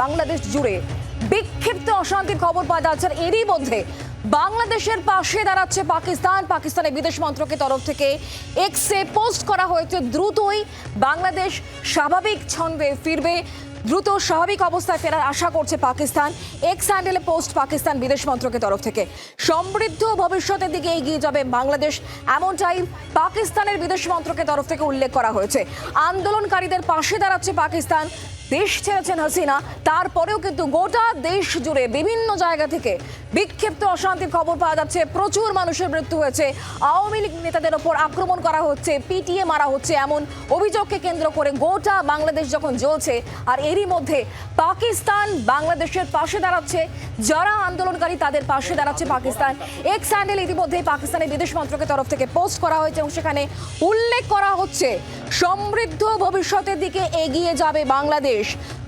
বাংলাদেশ জুড়ে বিক্ষিপ্ত অশান্তির খবর পাওয়া যাচ্ছে। এরই মধ্যে বাংলাদেশের পাশে দাঁড়াচ্ছে পাকিস্তান। পাকিস্তানের বিদেশ মন্ত্রকের তরফ থেকে এক্সে পোস্ট করা হয়েছে। দ্রুতই বাংলাদেশ স্বাভাবিক ছন্দে ফিরবে। দ্রুত স্বাভাবিক অবস্থায় ফেরার আশা করছে পাকিস্তান। এক্স হ্যান্ডেলে পোস্ট পাকিস্তান বিদেশ মন্ত্রকের তরফ থেকে। সমৃদ্ধ ভবিষ্যতের দিকে এগিয়ে যাবে বাংলাদেশ। এমনটাই পাকিস্তানের বিদেশ মন্ত্রকের তরফ থেকে উল্লেখ করা হয়েছে। আন্দোলনকারীদের পাশে দাঁড়াচ্ছে পাকিস্তান। দেশ ছেড়েছেন হাসিনা। তারপরেও কিন্তু গোটা দেশ জুড়ে বিভিন্ন জায়গা থেকে বিক্ষিপ্ত অশান্তির খবর পাওয়া যাচ্ছে। প্রচুর মানুষের মৃত্যু হয়েছে। আওয়ামী লীগ নেতাদের ওপর আক্রমণ করা হচ্ছে পিটিএ মারা হচ্ছে এমন অভিযোগকে কেন্দ্র করে গোটা বাংলাদেশ যখন জ্বলছে, আর এরই মধ্যে পাকিস্তান বাংলাদেশের পাশে দাঁড়াচ্ছে। যারা আন্দোলনকারী তাদের পাশে দাঁড়াচ্ছে পাকিস্তান। এক্স স্যান্ডেল ইতিমধ্যেই পাকিস্তানের বিদেশ মন্ত্রকের তরফ থেকে পোস্ট করা হয়েছে এবং সেখানে উল্লেখ করা হচ্ছে, সমৃদ্ধ ভবিষ্যতের দিকে এগিয়ে যাবে বাংলাদেশ।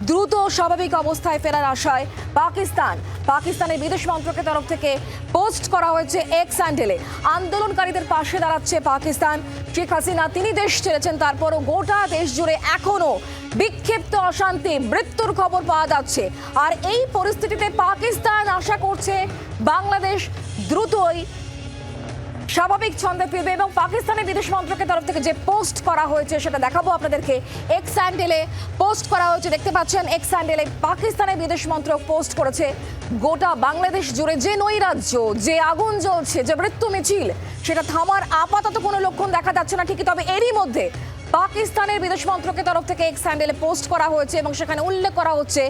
দ্রুত স্বাভাবিক অবস্থায় ফেরার আশায় পাকিস্তান, পাকিস্তানের বিদেশ মন্ত্রকের তরফ থেকে পোস্ট করা হয়েছে এক্স স্যান্ডেলে আন্দোলনকারীদের পাশে দাঁড়াচ্ছে পাকিস্তান। শেখ হাসিনা, তিনি দেশ ছেড়েছেন, তারপরও গোটা দেশ জুড়ে এখনও বিক্ষিপ্ত অশান্তি, মৃত্যুর খবর পাওয়া যাচ্ছে। আর এই পরিস্থিতিতে পাকিস্তান আশা করছে বাংলাদেশ দ্রুতই স্বাভাবিক ছন্দে ফিরবে এবং পাকিস্তানের বিদেশ মন্ত্রকের তরফ থেকে যে পোস্ট করা হয়েছে সেটা দেখাবো আপনাদেরকে। এক্স স্যান্ডেলে পোস্ট করা হয়েছে, দেখতে পাচ্ছেন এক্স স্যান্ডেলে পাকিস্তানের বিদেশ মন্ত্রক পোস্ট করেছে। গোটা বাংলাদেশ জুড়ে যে নৈরাজ্য, যে আগুন জ্বলছে, যে মৃত্যু মিছিল, সেটা থামার আপাতত কোনো লক্ষণ দেখা যাচ্ছে না, ঠিকই, তবে এরই মধ্যে পাকিস্তানের বিদেশ মন্ত্রকের তরফ থেকে এক্স স্যান্ডেলে পোস্ট করা হয়েছে এবং সেখানে উল্লেখ করা হচ্ছে,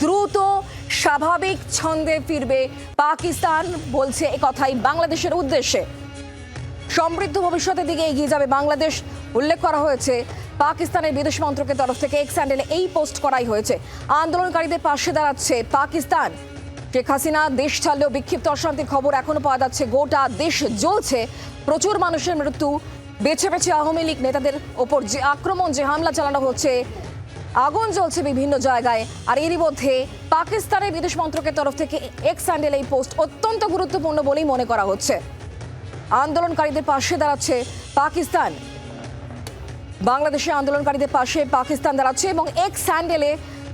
দ্রুত স্বাভাবিক ছন্দে ফিরবে পাকিস্তান, বলছে কথাই বাংলাদেশের উদ্দেশ্যে। সমৃদ্ধ ভবিষ্যতের দিকে এগিয়ে যাবে বাংলাদেশ। উল্লেখ করা হয়েছে, পাকিস্তানের বিদেশ মন্ত্রকের তরফ থেকে এক্স হ্যান্ডেলে এই পোস্ট করাই হয়েছে। আন্দোলনকারীদের পাশে দাঁড়াচ্ছে পাকিস্তান। শেখ হাসিনা, দেশ ছাড়লেও বিক্ষিপ্ত অশান্তির খবর এখনও পাওয়া যাচ্ছে। গোটা দেশ জ্বলছে। প্রচুর মানুষের মৃত্যু বেছে বেছে আওয়ামী লীগ নেতাদের ওপর যে আক্রমণ, যে হামলা চালানো হচ্ছে, আগুন জ্বলছে বিভিন্ন জায়গায়। আর এরই মধ্যে পাকিস্তানের বিদেশ মন্ত্রকের তরফ থেকে এক্স হ্যান্ডেল এই পোস্ট অত্যন্ত গুরুত্বপূর্ণ বলেই মনে করা হচ্ছে। আন্দোলনকারীদের পাশে দাঁড়াচ্ছে পাকিস্তান। বাংলাদেশে আন্দোলনকারীদের পাশে পাকিস্তান দাঁড়াচ্ছে এবং এক্স হ্যান্ডেলে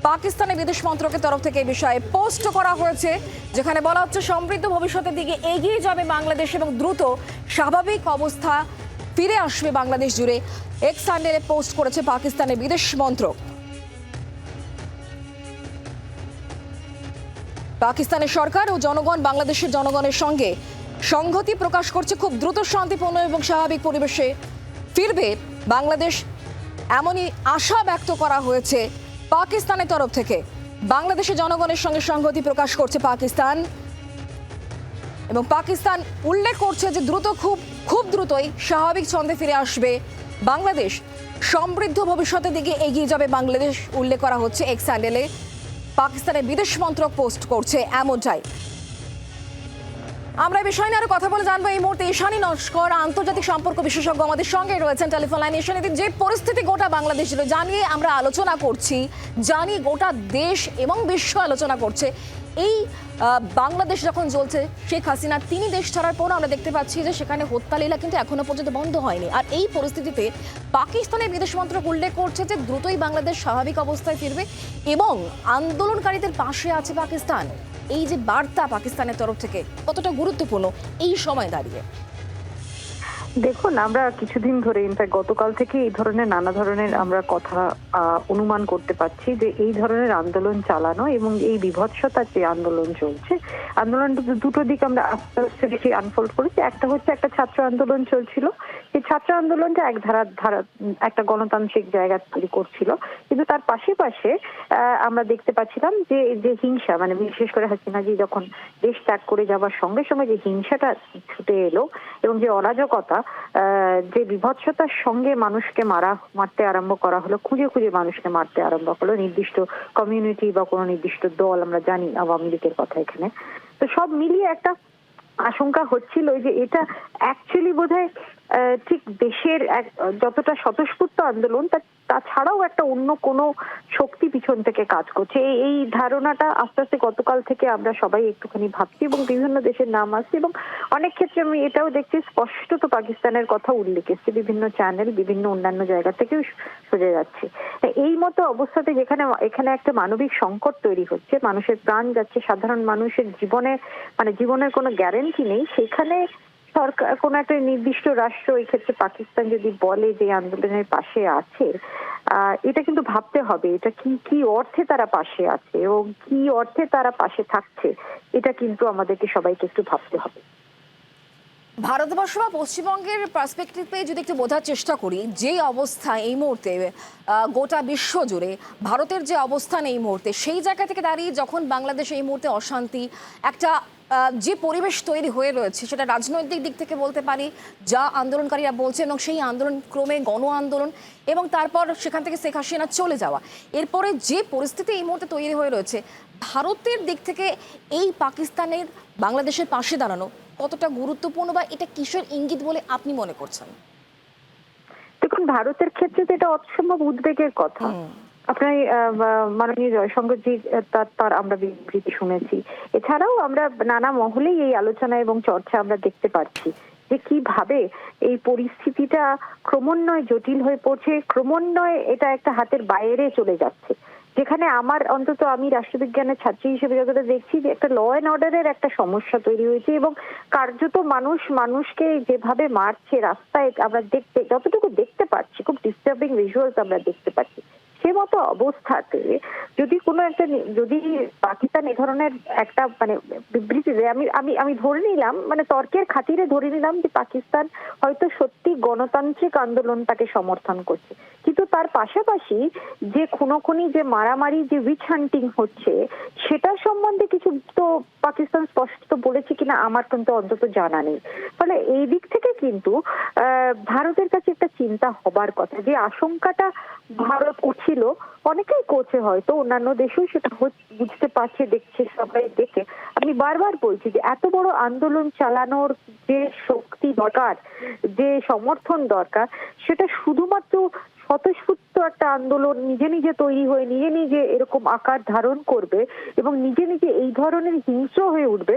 পাকিস্তানের বিদেশ মন্ত্রকের তরফ থেকে এই বিষয়ে পোস্ট করা হয়েছে, যেখানে বলা হচ্ছে, সমৃদ্ধ ভবিষ্যতের দিকে এগিয়ে যাবে বাংলাদেশ এবং দ্রুত স্বাভাবিক অবস্থা ফিরে আসবে বাংলাদেশ জুড়ে। এক্স হ্যান্ডেলে পোস্ট করেছে পাকিস্তানের বিদেশ মন্ত্রক। পাকিস্তানের সরকার ও জনগণ বাংলাদেশের জনগণের সঙ্গে সংহতি প্রকাশ করছে খুব দ্রুত, শান্তিপূর্ণ এবং স্বাভাবিক পরিবেশে। ফিরবে বাংলাদেশ এমনই আশা ব্যক্ত করা হয়েছে পাকিস্তানের তরফ থেকে। বাংলাদেশের জনগণের সঙ্গে সংহতি প্রকাশ করছে পাকিস্তান। এবং পাকিস্তান উল্লেখ করছে যে দ্রুত খুব খুব দ্রুতই স্বাভাবিক ছন্দে ফিরে আসবে বাংলাদেশ। সমৃদ্ধ ভবিষ্যতের দিকে এগিয়ে যাবে বাংলাদেশ, উল্লেখ করা হচ্ছে এক্স হ্যান্ডেলে পাকিস্তানের বিদেশ মন্ত্রক পোস্ট করছে এমনটাই। আমরা এই বিষয় নিয়ে আরও কথা বলে জানব। এই মুহূর্তে ঈশানী নস্কর, আন্তর্জাতিক সম্পর্ক বিশেষজ্ঞ আমাদের সঙ্গে রয়েছেন টেলিফোন লাইনে। ঈশানী, যে পরিস্থিতি গোটা বাংলাদেশ জানিয়ে আমরা আলোচনা করছি, জানিয়ে গোটা দেশ এবং বিশ্ব আলোচনা করছে। এই বাংলাদেশ যখন চলছে শেখ হাসিনা তিনি দেশ ছাড়ার পর আমরা দেখতে পাচ্ছি যে সেখানে হত্যা লীলা কিন্তু এখনও পর্যন্ত বন্ধ হয়নি। আর এই পরিস্থিতিতে পাকিস্তানের বিদেশ মন্ত্রক উল্লেখ করছে যে দ্রুতই বাংলাদেশ স্বাভাবিক অবস্থায় ফিরবে এবং আন্দোলনকারীদের পাশে আছে পাকিস্তান। এই যে বার্তা পাকিস্তানের তরফ থেকে কতটা গুরুত্বপূর্ণ, এই সময় দাঁড়িয়ে। দেখুন, আমরা কিছুদিন ধরে ইনফ্যাক্ট গতকাল থেকে এই ধরনের নানা ধরনের আমরা কথা অনুমান করতে পারছি যে এই ধরনের আন্দোলন চালানো এবং এই বিভৎসতার যে আন্দোলন চলছে, আন্দোলন দুটো দিক আমরা আস্তে আস্তে বেশি আনফোল্ড করেছি। একটা হচ্ছে একটা ছাত্র আন্দোলন চলছিল। এই ছাত্র আন্দোলনটা এক ধারা ধারা, একটা গণতান্ত্রিক জায়গা তৈরি করছিল। কিন্তু তার পাশে পাশে আমরা দেখতে পাচ্ছিলাম যে যে হিংসা মানে বিশেষ করে হাসিনাজি যখন দেশ ত্যাগ করে যাওয়ার সঙ্গে সঙ্গে যে হিংসাটা ছুটে এলো এবং যে অরাজকতা যে বিভৎসতার সঙ্গে মানুষকে মারা, মারতে আরম্ভ করা হলো, খুঁজে খুঁজে মানুষকে মারতে আরম্ভ হলো নির্দিষ্ট কমিউনিটি বা কোনো নির্দিষ্ট দল, আমরা জানি আওয়ামী লীগের কথা এখানে। তো সব মিলিয়ে একটা আশঙ্কা হচ্ছিল যে এটা অ্যাকচুয়ালি বোধহয় ঠিক দেশের এক, যতটা স্বতঃস্ফূর্ত আন্দোলন তা তাছাড়াও একটা অন্য কোনো শক্তি পিছন থেকে কাজ করছে। এই ধারণাটা আস্তে আস্তে গতকাল থেকে আমরা সবাই একটুখানি ভাবছি এবং বিভিন্ন দেশের নাম আসছে এবং অনেক ক্ষেত্রে আমি এটাও দেখছি, স্পষ্টত পাকিস্তানের কথা উল্লেখ এসছে। বিভিন্ন চ্যানেল বিভিন্ন অন্যান্য জায়গা থেকেও সোজা যাচ্ছে। এই মতো অবস্থাতে যেখানে, এখানে একটা মানবিক সংকট তৈরি হচ্ছে, মানুষের প্রাণ যাচ্ছে, সাধারণ মানুষের জীবনে মানে জীবনের কোনো গ্যারেন্টি নেই, সেখানে সরকার, কোন একটা নির্দিষ্ট রাষ্ট্র, এই ক্ষেত্রে পাকিস্তান যদি বলে যে আন্দোলনের পাশে আছে এটা কিন্তু ভাবতে হবে, এটা কি কি অর্থে তারা পাশে আছে এবং কি অর্থে তারা পাশে থাকছে, এটা কিন্তু আমাদেরকে সবাইকে একটু ভাবতে হবে। ভারতবর্ষ বা পশ্চিমবঙ্গের পার্সপেক্টিভে যদি একটু বোঝার চেষ্টা করি, যে অবস্থা এই মুহূর্তে গোটা বিশ্ব জুড়ে, ভারতের যে অবস্থান এই মুহূর্তে, সেই জায়গা থেকে দাঁড়িয়ে যখন বাংলাদেশে এই মুহূর্তে অশান্তি, একটা যে পরিবেশ তৈরি হয়ে রয়েছে সেটা রাজনৈতিক দিক থেকে বলতে পারি যা আন্দোলনকারীরা বলছে এবং সেই আন্দোলন ক্রমে গণ আন্দোলন এবং তারপর সেখান থেকে শেখ হাসিনা চলে যাওয়া। এরপরে যে পরিস্থিতি এই মুহূর্তে তৈরি হয়ে রয়েছে ভারতের দিক থেকে এই পাকিস্তানের বাংলাদেশের পাশে দাঁড়ানো কতটা গুরুত্বপূর্ণ বা এটা কিসের ইঙ্গিত বলে আপনি মনে করছেন? দেখুন ভারতের ক্ষেত্রে তো এটা অসম্ভব উদ্বেগের কথা। আপনার মাননীয় জয়শঙ্করজি আহ, তার তার আমরা বিবৃতি শুনেছি। এছাড়াও আমরা নানা মহলেই এই আলোচনা এবং চর্চা আমরা দেখতে পাচ্ছি যে কীভাবে এই পরিস্থিতিটা ক্রমান্বয়ে জটিল হয়ে পড়ছে ক্রমান্বয়ে এটা একটা হাতের বাইরে চলে যাচ্ছে। যেখানে আমার অন্তত আমি রাষ্ট্রবিজ্ঞানের ছাত্রী হিসেবে যতটা দেখছি যে একটা ল অ্যান্ড অর্ডারের একটা সমস্যা তৈরি হয়েছে এবং কার্যত মানুষ মানুষকে যেভাবে মারছে রাস্তায় আমরা দেখতে যতটুকু দেখতে পাচ্ছি খুব ডিস্টার্বিং ভিজুয়ালস আমরা দেখতে পাচ্ছি। সে মতো অবস্থাতে যদি কোনো একটা যদি পাকিস্তান এ ধরনের একটা মানে বিবৃতি দেয়, আমি আমি আমি ধরে নিলাম মানে তর্কের খাতিরে ধরে নিলাম যে পাকিস্তান হয়তো সত্যি গণতান্ত্রিক আন্দোলনটাকে সমর্থন করছে। কিন্তু তার পাশাপাশি যে খুনোখুনি, যে মারামারি, যে উইচ হান্টিং হচ্ছে, সেটা সম্বন্ধে কিছু তো পাকিস্তান স্পষ্ট বলেছে কিনা আমার কিন্তু অন্তত জানা নেই। ফলে এই দিক থেকে কিন্তু ভারতের কাছে একটা চিন্তা হবার কথা যে আশঙ্কাটা ভারত করছিল অনেকেই করছে হয়তো, অন্যান্য দেশেও সেটা বুঝতে পারছে, দেখছে, সবাই দেখে। আমি বারবার বলছি যে, এত বড় আন্দোলন চালানোর যে শক্তি দরকার, যে সমর্থন দরকার, সেটা শুধুমাত্র স্বতঃস্ফূর্ত একটা আন্দোলন, নিজে নিজে তৈরি হয়ে, নিজে নিজে এরকম আকার ধারণ করবে এবং নিজে নিজে এই ধরনের হিংস্র হয়ে উঠবে,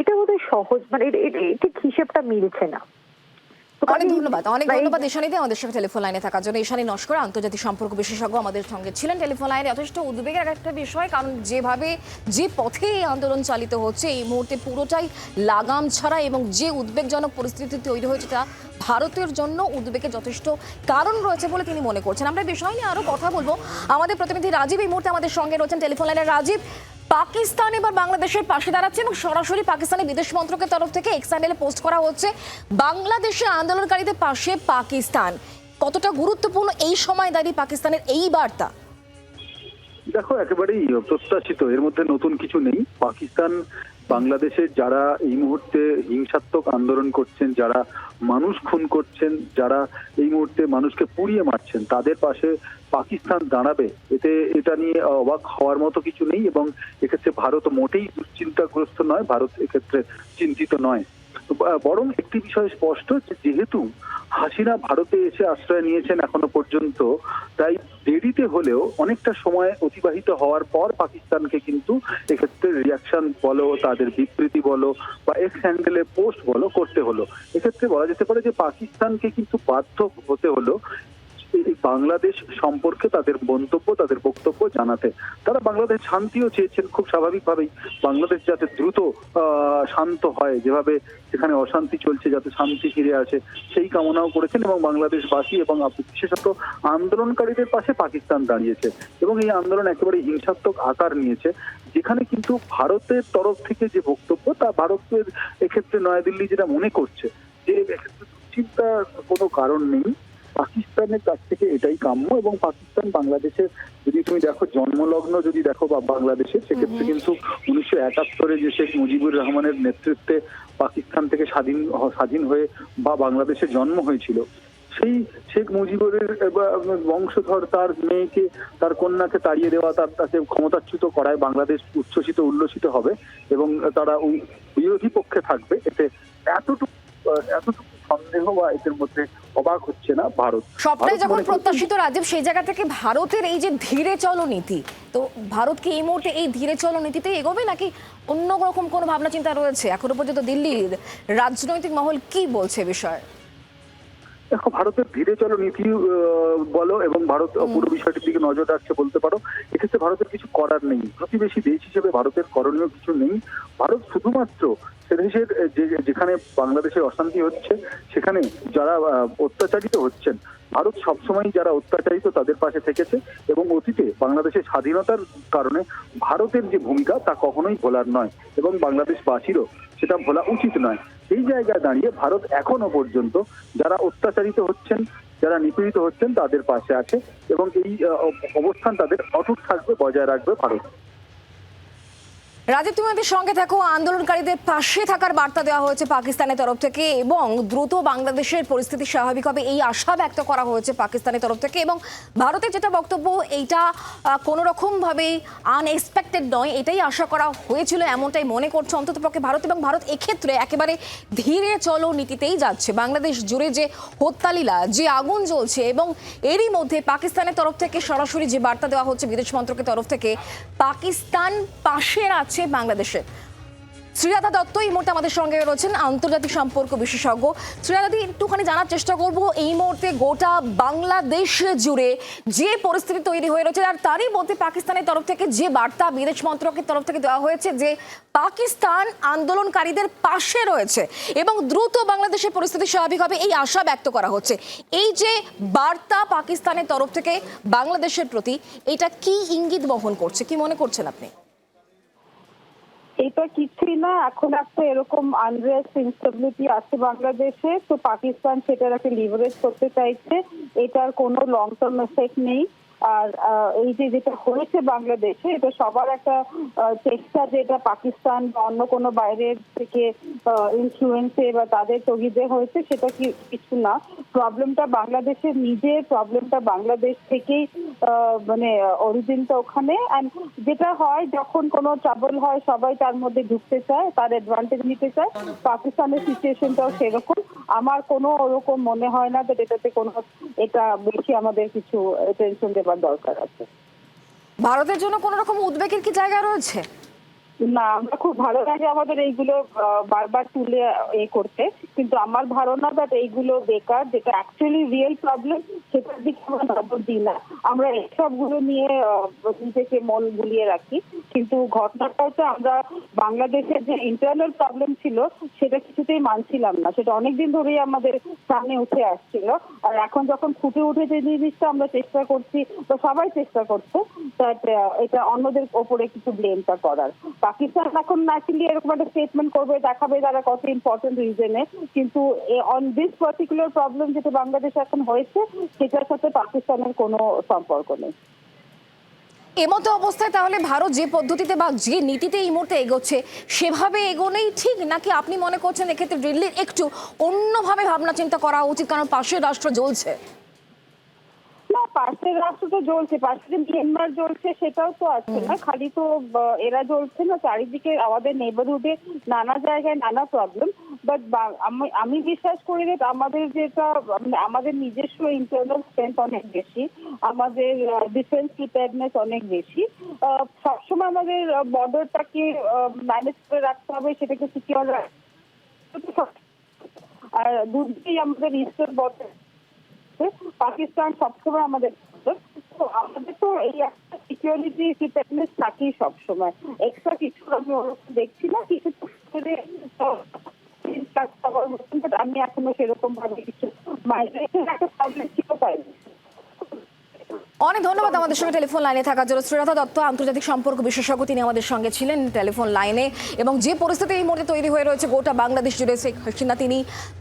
এটা বোধহয় সহজ মানে ঠিক হিসেবটা মিলছে না। অনেক ধন্যবাদ। অনেক ধন্যবাদ ঈশানীদি আমাদের সাথে টেলিফোন লাইনে থাকার জন্য। ঈশানী নস্কর আন্তর্জাতিক সম্পর্ক বিশেষজ্ঞ আমাদের সঙ্গে ছিলেন। টেলিফোন লাইনে যথেষ্ট উদ্বেগের একটা বিষয় কারণ যেভাবে যে পথে এই আন্দোলন চালিত হচ্ছে এই মুহূর্তে পুরোটাই লাগাম ছাড়া এবং যে উদ্বেগজনক পরিস্থিতি তৈরি হয়েছে তা ভারতের জন্য উদ্বেগে যথেষ্ট কারণ রয়েছে বলে তিনি মনে করছেন। আমরা বিষয় নিয়ে আরও কথা বলব। আমাদের প্রতিনিধি রাজীব এই মুহূর্তে আমাদের সঙ্গে রয়েছেন। টেলিফোন লাইনে রাজীব পাকিস্তান এবার বাংলাদেশের পাশে দাঁড়াচ্ছে এবং সরাসরি পাকিস্তানের বিদেশ মন্ত্রকের তরফ থেকে এক্স চ্যানেলে পোস্ট করা হচ্ছে বাংলাদেশে আন্দোলনকারীদের পাশে পাকিস্তান। কতটা গুরুত্বপূর্ণ এই সময় দাঁড়িয়ে পাকিস্তানের এই বার্তা? দেখো, একেবারেই প্রত্যাশিত। এর মধ্যে নতুন কিছু নেই। পাকিস্তান, বাংলাদেশের যারা এই মুহূর্তে হিংসাত্মক আন্দোলন করছেন, যারা মানুষ খুন করছেন, যারা এই মুহূর্তে মানুষকে পুড়িয়ে মারছেন, তাদের পাশে পাকিস্তান দাঁড়াবে, এতে এটা নিয়ে অবাক হওয়ার মতো কিছু নেই এবং এক্ষেত্রে ভারত মোটেই দুশ্চিন্তাগ্রস্ত নয়, ভারত এক্ষেত্রে চিন্তিত নয়। বরং একটি বিষয় স্পষ্ট যে যেহেতু হাসিনা ভারতে এসে আশ্রয় নিয়েছেন এখনও পর্যন্ত, তাই দেরিতে হলেও অনেকটা সময় অতিবাহিত হওয়ার পর পাকিস্তানকে কিন্তু এক্ষেত্রে রিয়াকশন বলো, তাদের বিবৃতি বলো বা এক্স হ্যান্ডেলে পোস্ট বলো, করতে হলো। এক্ষেত্রে বলা যেতে পারে যে পাকিস্তানকে কিন্তু বাধ্য হতে হলো বাংলাদেশ সম্পর্কে তাদের মন্তব্য, তাদের বক্তব্য জানাতে। তারা বাংলাদেশ শান্তিও চেয়েছেন খুব স্বাভাবিকভাবেই। বাংলাদেশ যাতে দ্রুত শান্ত হয়, যেভাবে সেখানে অশান্তি চলছে, যাতে শান্তি ফিরে আসে, সেই কামনাও করেছেন এবং বাংলাদেশবাসী এবং বিশেষত আন্দোলনকারীদের পাশে পাকিস্তান দাঁড়িয়েছে এবং এই আন্দোলন একেবারে হিংসাত্মক আকার নিয়েছে, যেখানে কিন্তু ভারতের তরফ থেকে যে বক্তব্য, তা ভারতের এক্ষেত্রে নয়াদিল্লি যেটা মনে করছে, যে দুশ্চিন্তার কোনো কারণ নেই। পাকিস্তানের কাছ থেকে এটাই কাম্য এবং পাকিস্তান বাংলাদেশের যদি তুমি দেখো জন্মলগ্ন যদি দেখো বা বাংলাদেশের সেক্ষেত্রে কিন্তু উনিশশো একাত্তরে যে শেখ মুজিবুর রহমানের নেতৃত্বে পাকিস্তান থেকে স্বাধীন স্বাধীন হয়ে বা বাংলাদেশে জন্ম হয়েছিল সেই শেখ মুজিবুরের বংশধর তার মেয়েকে তার কন্যাকে তাড়িয়ে দেওয়া তার তাকে ক্ষমতাচ্যুত করায় বাংলাদেশ উচ্ছ্বসিত উল্লসিত হবে এবং তারা ওই বিরোধী পক্ষে থাকবে। এতে এতটুকু এতটুকু সন্দেহ বা এদের মধ্যে অবাক হচ্ছে না ভারত। সবটাই যখন প্রত্যাশিত রাজীব সেই জায়গা থেকে ভারতের এই যে ধীরে চলো নীতি তো ভারত কি এই মুহূর্তে এই ধীরে চলো নীতিতেই এগোবে নাকি অন্য রকম কোনো ভাবনা চিন্তা রয়েছে? এখনও পর্যন্ত দিল্লির রাজনৈতিক মহল কি বলছে বিষয়ে? দেখো ভারতের ধীরে চলো নীতি আহ, বলো এবং ভারত পুরো বিষয়টির দিকে নজর রাখছে বলতে পারো এক্ষেত্রে ভারতের কিছু করার নেই। প্রতিবেশী দেশ হিসেবে ভারতের করণীয় কিছু নেই। ভারত শুধুমাত্র সে দেশের যে, যেখানে বাংলাদেশে অশান্তি হচ্ছে, সেখানে যারা অত্যাচারিত হচ্ছেন, ভারত সবসময় যারা অত্যাচারিত তাদের পাশে থেকেছে এবং অতীতে বাংলাদেশের স্বাধীনতার কারণে ভারতের যে ভূমিকা তা কখনোই ভোলার নয় এবং বাংলাদেশ বাংলাদেশবাসীরও সেটা ভোলা উচিত নয়। এই জায়গায় দাঁড়িয়ে ভারত এখনও পর্যন্ত যারা অত্যাচারিত হচ্ছেন, যারা নিপীড়িত হচ্ছেন তাদের পাশে আছে এবং এই অবস্থান তাদের অটুট থাকবে, বজায় রাখবে ভারত। রাজীব, তুমি আমাদের সঙ্গে থাকো। আন্দোলনকারীদের পাশে থাকার বার্তা দেওয়া হয়েছে পাকিস্তানের তরফ থেকে এবং দ্রুত বাংলাদেশের পরিস্থিতি স্বাভাবিক হবে এই আশা ব্যক্ত করা হয়েছে পাকিস্তানের তরফ থেকে এবং ভারতের যেটা বক্তব্য, এইটা কোনো রকমভাবে আনএক্সপেক্টেড নয়। এটাই আশা করা হয়েছিল, এমনটাই মনে করছে অন্ততপক্ষে ভারত এবং ভারত এক্ষেত্রে একেবারে ধীরে চলো নীতিতেই যাচ্ছে। বাংলাদেশ জুড়ে যে হত্যালীলা যে আগুন জ্বলছে এবং এরই মধ্যে পাকিস্তানের তরফ থেকে সরাসরি যে বার্তা দেওয়া হচ্ছে বিদেশ মন্ত্রকের তরফ থেকে পাকিস্তান পাশের আছে বাংলাদেশের। শ্রীরাধা দত্ত এই মুহূর্তে আমাদের সঙ্গে রয়েছেন আন্তর্জাতিক সম্পর্ক বিশেষজ্ঞ। শ্রীরাধাদি একটুখানি জানার চেষ্টা করব, এই মুহূর্তে গোটা বাংলাদেশ জুড়ে যে পরিস্থিতি তৈরি হয়ে রয়েছে, আর তারই মধ্যে পাকিস্তানের তরফ থেকে যে বার্তা বিদেশ মন্ত্রকের তরফ থেকে দেওয়া হয়েছে যে পাকিস্তান আন্দোলনকারীদের পাশে রয়েছে এবং দ্রুত বাংলাদেশের পরিস্থিতি স্বাভাবিক হবে, এই আশা ব্যক্ত করা হচ্ছে। এই যে বার্তা পাকিস্তানের তরফ থেকে বাংলাদেশের প্রতি, এটা কি ইঙ্গিত বহন করছে? কি মনে করছেন আপনি? এটা কিছুই না, এখন একটা এরকম আনরেস্ট ইনস্টেবিলিটি আছে বাংলাদেশে, তো পাকিস্তান সেটার একটা লিভারেজ করতে চাইছে, এটার কোনো লং টার্ম এফেক্ট নেই। আর এই যে যেটা হয়েছে বাংলাদেশে, এটা সবার একটা চেষ্টা যে এটা পাকিস্তান বা অন্য কোনো বাইরের থেকে ইনফ্লুয়েন্সে বা তাদের তগিদে হয়েছে, সেটা কি কিছু না। প্রবলেমটা বাংলাদেশের নিজের প্রবলেমটা বাংলাদেশ থেকেই মানে অরিজিনটা ওখানে। And যেটা হয়, যখন কোনো ট্রাবল হয়, সবাই তার মধ্যে ঢুকতে চায়, তার অ্যাডভান্টেজ নিতে চায়। পাকিস্তানের সিচুয়েশনটাও সেরকম। আমার কোনো ওরকম মনে হয় না যে এটাতে কোনো, এটা বেশি আমাদের কিছু টেনশন দেবার দরকার আছে। ভারতের জন্য কোন রকম উদ্বেগের কি জায়গা রয়েছে? না, আমরা খুব ভালো লাগে আমাদের এইগুলো বারবার তুলে, এ করতে। কিন্তু আমার ধারণা দ্যাট এইগুলো বেকার, যেটা অ্যাকচুয়ালি রিয়েল প্রবলেম সেটার দিকে আমরা নজর দিই না। আমরা এসবগুলো নিয়ে নিজেকে মন গুলিয়ে রাখি। কিন্তু ঘটনাটা হচ্ছে আমরা বাংলাদেশের যে ইন্টারনাল প্রবলেম ছিল, সেটা কিছুতেই মানছিলাম না। সেটা অনেকদিন ধরেই আমাদের সামনে উঠে আসছিল। আর এখন যখন ফুটে উঠেছে জিনিসটা আমরা চেষ্টা করছি, তো সবাই চেষ্টা করছে এটা অন্যদের ওপরে কিছু ব্লেমটা করার। পাকিস্তান এখন ন্যাচুরালি এরকম একটা স্টেটমেন্ট করবে, দেখাবে তারা কত ইম্পর্টেন্ট রিজনে কিন্তু অন দিস পার্টিকুলার প্রবলেম যেটা বাংলাদেশ এখন হয়েছে, সেটার সাথে পাকিস্তানের কোনো সম্পর্ক নেই। এমতো অবস্থায় তাহলে ভারত যে পদ্ধতিতে বা যে নীতিতে এই মুহূর্তে এগোচ্ছে, সেভাবে এগোনেই ঠিক? নাকি আপনি মনে করছেন এক্ষেত্রে দিল্লির একটু অন্যভাবে ভাবনা চিন্তা করা উচিত? কারণ পাশের রাষ্ট্র জ্বলছে। পাশের রাষ্ট্র তো জ্বলছে পাশে যে মিয়ানমার জ্বলছে সেটাও তো আছে না? খালি তো এরা জ্বলছে না চারিদিকে আমাদের নেবারহুডে নানা জায়গায় নানা প্রবলেম বাট আমি বিশ্বাস করি যে আমাদের যেটা মানে আমাদের নিজস্ব ইন্টারনাল স্ট্রেংথ অনেক বেশি আমাদের ডিফেন্স প্রিপেয়ারনেস অনেক বেশি। সবসময় আমাদের বর্ডারটাকে ম্যানেজ করে রাখতে হবে সেটাকে সিকিউর আর দুদিকেই আমাদের ইস্টার্ন বর্ডার পাকিস্তান সবসময় আমাদের আমাদের তো এই একটা সিকিউরিটি সবসময়। এক্সট্রা কিছু আমি দেখছি না, কিছু আমি এখনও সেরকম ভাবে কিছু মাইগ্রেশন একটা প্রবলেম ছিল পাইনি অনেক ধন্যবাদ আমাদের সঙ্গে টেলিফোন লাইনে থাকার জন্য। শ্রীলতা দত্ত, আন্তর্জাতিক সম্পর্ক বিশেষজ্ঞ, তিনি আমাদের সঙ্গে ছিলেন টেলিফোন লাইনে। এবং যে পরিস্থিতি এই মুহূর্তে তৈরি হয়ে রয়েছে, গোটা বাংলাদেশ জুড়ে শেখ হাসিনা, তিনি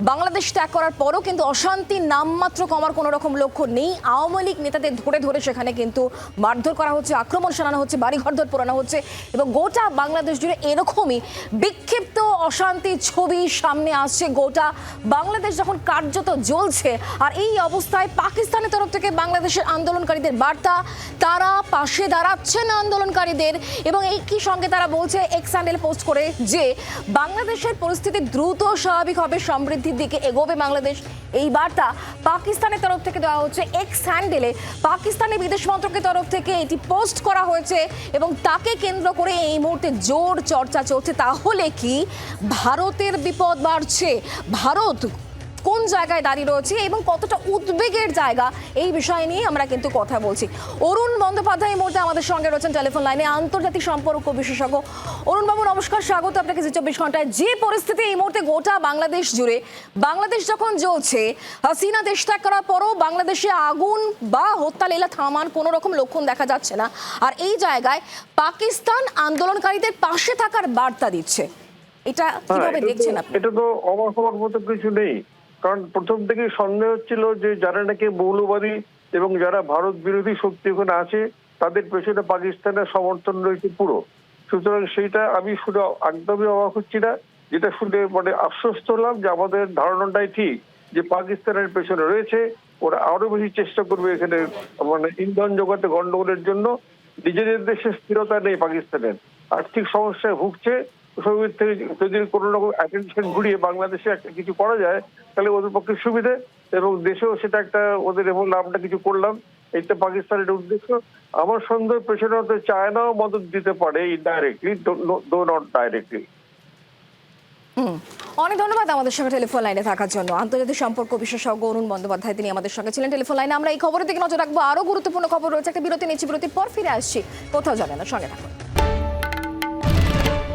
বাংলাদেশ ত্যাগ করার পরও কিন্তু অশান্তির নামমাত্র কমার কোনো রকম লক্ষ্য নেই। আওয়ামী লীগ নেতাদের ধরে ধরে সেখানে কিন্তু মারধর করা হচ্ছে, আক্রমণ শানানো হচ্ছে, বাড়িঘরদর পোড়ানো হচ্ছে এবং গোটা বাংলাদেশ জুড়ে এরকমই বিক্ষিপ্ত অশান্তির ছবি সামনে আসছে গোটা বাংলাদেশ, যখন কার্যত জ্বলছে। আর এই অবস্থায় পাকিস্তানের তরফ থেকে বাংলাদেশের আন্দোলনকারীদের তাদের বার্তা, তারা পাশে দাঁড়াচ্ছেন আন্দোলনকারীদের এবং একই সঙ্গে তারা বলছে এক্স হ্যান্ডেল পোস্ট করে যে বাংলাদেশের পরিস্থিতি দ্রুত স্বাভাবিক হবে, সমৃদ্ধির দিকে এগোবে বাংলাদেশ। এই বার্তা পাকিস্তানের তরফ থেকে দেওয়া হচ্ছে। এক্স হ্যান্ডেলে পাকিস্তানের বিদেশ মন্ত্রকের তরফ থেকে এটি পোস্ট করা হয়েছে এবং তাকে কেন্দ্র করে এই মুহূর্তে জোর চর্চা চলছে। তাহলে কি ভারতের বিপদ বাড়ছে? ভারত কোন জায়গায় দাঁড়িয়ে রয়েছে এবং কতটা উদ্বেগের জায়গা এই বিষয় নিয়ে আমরা কিন্তু কথা বলছি। অরুণ বন্দ্যোপাধ্যায় এই মুহূর্তে আমাদের সঙ্গে রয়েছেন টেলিফোন লাইনে আন্তর্জাতিক সম্পর্ক বিশেষজ্ঞ। অরুণ বাবু নমস্কার স্বাগত আপনাকে যে চব্বিশ ঘন্টায়। যে পরিস্থিতি এই মুহূর্তে গোটা বাংলাদেশ জুড়ে বাংলাদেশ যখন জ্বলছে হাসিনা দেশ ত্যাগ করার পরও বাংলাদেশে আগুন বা হত্যা লীলা থামান কোনো রকম লক্ষণ দেখা যাচ্ছে না। আর এই জায়গায় পাকিস্তান আন্দোলনকারীদের পাশে থাকার বার্তা দিচ্ছে। এটা হ্যাঁ, কীভাবে দেখছেন আপনি? এটা তো অবাক হওয়ার মতো কিছু নেই। কারণ প্রথম থেকেই সন্দেহ হচ্ছিল যে যারা নাকি মৌলবাদী এবং যারা ভারত বিরোধী শক্তি ওখানে আছে, তাদের পেছনে পাকিস্তানের সমর্থন রয়েছে পুরো। সুতরাং সেইটা আমি শুনে একদমই অবাক হচ্ছি না, যেটা শুনে মানে আশ্বস্ত হলাম যে আমাদের ধারণাটাই ঠিক, যে পাকিস্তানের পেছনে রয়েছে, ওরা আরও বেশি চেষ্টা করবে এখানে মানে ইন্ধন জোগাতে গন্ডগোলের জন্য। নিজেদের দেশে স্থিরতা নেই পাকিস্তানের। আর্থিক সমস্যায় ভুগছে যদি রকম ঘুরিয়ে বাংলাদেশে একটা কিছু করা যায়, তাহলে ওদের পক্ষে সুবিধে। এবং দেশেও সেটা একটা ওদের এবং আমরা কিছু করলাম। এটা পাকিস্তানের উদ্দেশ্য। আমার সন্দেহ পেছনে চায়নাও মদত দিতে পারে দো নট ডাইরেক্টলি অনেক ধন্যবাদ আমাদের সঙ্গে টেলিফোন লাইনে থাকার জন্য। আন্তর্জাতিক সম্পর্ক বিশেষজ্ঞ অরুণ বন্দ্যোপাধ্যায়, তিনি আমাদের সঙ্গে ছিলেন। টেলিফোন লাইনে আমরা এই খবরের দিকে নজর রাখব। আরও গুরুত্বপূর্ণ খবর রয়েছে। একটা বিরতি নিচ্ছি, বিরতির পর ফিরে আসছি। কোথাও যাবে না, সঙ্গে থাকুন।